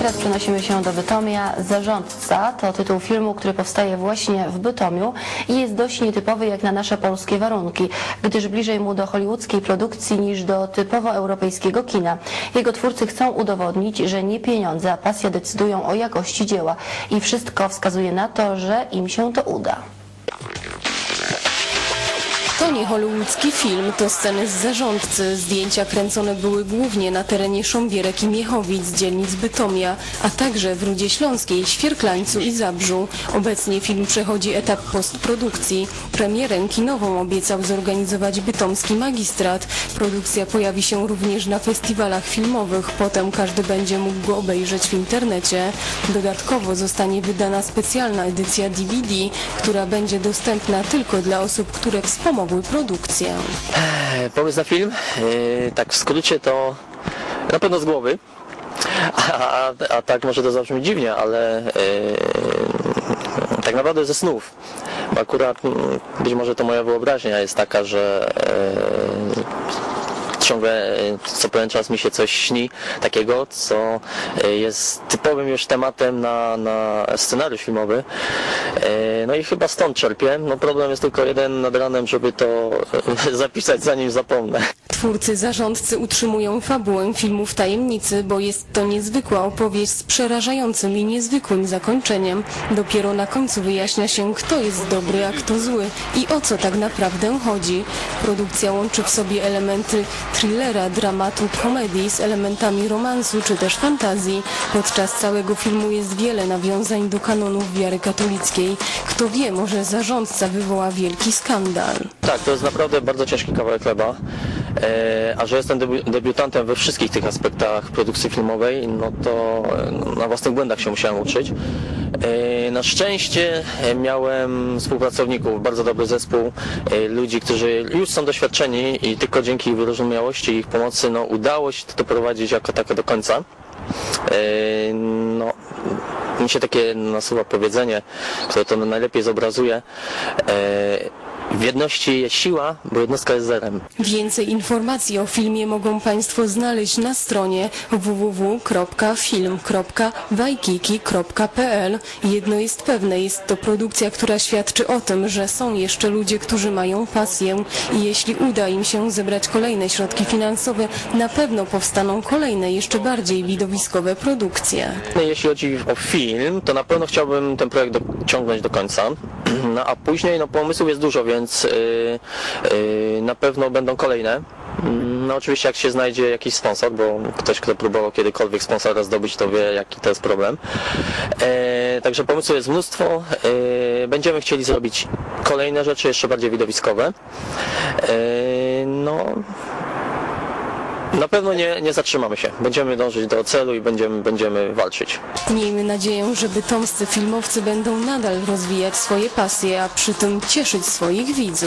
teraz przenosimy się do Bytomia. Zarządca to tytuł filmu, który powstaje właśnie w Bytomiu i jest dość nietypowy jak na nasze polskie warunki, gdyż bliżej mu do hollywoodzkiej produkcji niż do typowo europejskiego kina. Jego twórcy chcą udowodnić, że nie pieniądze, a pasja decydują o jakości dzieła i wszystko wskazuje na to, że im się to uda. To nie hollywoodzki film, to sceny z zarządcy. Zdjęcia kręcone były głównie na terenie Sząbierek i Miechowic, dzielnic Bytomia, a także w Rudzie Śląskiej, Świerklańcu i Zabrzu. Obecnie film przechodzi etap postprodukcji. Premierę kinową obiecał zorganizować bytomski magistrat. Produkcja pojawi się również na festiwalach filmowych, potem każdy będzie mógł go obejrzeć w internecie. Dodatkowo zostanie wydana specjalna edycja DVD, która będzie dostępna tylko dla osób, które wspomogły produkcję. E, Pomysł na film? E, Tak w skrócie to na pewno z głowy. A, a, a tak może to zabrzmi dziwnie, ale e, tak naprawdę ze snów. Akurat mm, być może to moja wyobraźnia jest taka, że ciągle e, co pewien czas mi się coś śni takiego, co e, jest typowym już tematem na, na scenariusz filmowy. E, No i chyba stąd czerpię. No problem jest tylko jeden nad ranem, żeby to zapisać zanim zapomnę. Twórcy zarządcy utrzymują fabułę filmu w tajemnicy, bo jest to niezwykła opowieść z przerażającym i niezwykłym zakończeniem. Dopiero na końcu wyjaśnia się, kto jest dobry, a kto zły i o co tak naprawdę chodzi. Produkcja łączy w sobie elementy thrillera, dramatu, komedii z elementami romansu czy też fantazji. Podczas całego filmu jest wiele nawiązań do kanonów wiary katolickiej. Kto wie, może zarządca wywoła wielki skandal. Tak, to jest naprawdę bardzo ciężki kawałek chleba. E, a że jestem debi- debiutantem we wszystkich tych aspektach produkcji filmowej, no to e, na własnych błędach się musiałem uczyć. E, na szczęście miałem współpracowników, bardzo dobry zespół, ludzi, którzy już są doświadczeni i tylko dzięki wyrozumiałości i ich pomocy no, udało się to doprowadzić jako tako do końca. No, mi się takie nasuwa powiedzenie, które to najlepiej zobrazuje. W jedności jest siła, bo jednostka jest zerem. Więcej informacji o filmie mogą Państwo znaleźć na stronie www.film.wajkiki.pl. Jedno jest pewne, jest to produkcja, która świadczy o tym, że są jeszcze ludzie, którzy mają pasję i jeśli uda im się zebrać kolejne środki finansowe, na pewno powstaną kolejne, jeszcze bardziej widowiskowe produkcje. No, Jeśli chodzi o film, to na pewno chciałbym ten projekt dociągnąć do końca. No a później no, pomysłów jest dużo, więc yy, yy, na pewno będą kolejne. No oczywiście jak się znajdzie jakiś sponsor, bo ktoś, kto próbował kiedykolwiek sponsora zdobyć, to wie jaki to jest problem. E, także pomysłów jest mnóstwo. E, będziemy chcieli zrobić kolejne rzeczy, jeszcze bardziej widowiskowe. E, no na pewno nie, nie zatrzymamy się. Będziemy dążyć do celu i będziemy, będziemy walczyć. Miejmy nadzieję, że bytomscy filmowcy będą nadal rozwijać swoje pasje, a przy tym cieszyć swoich widzów.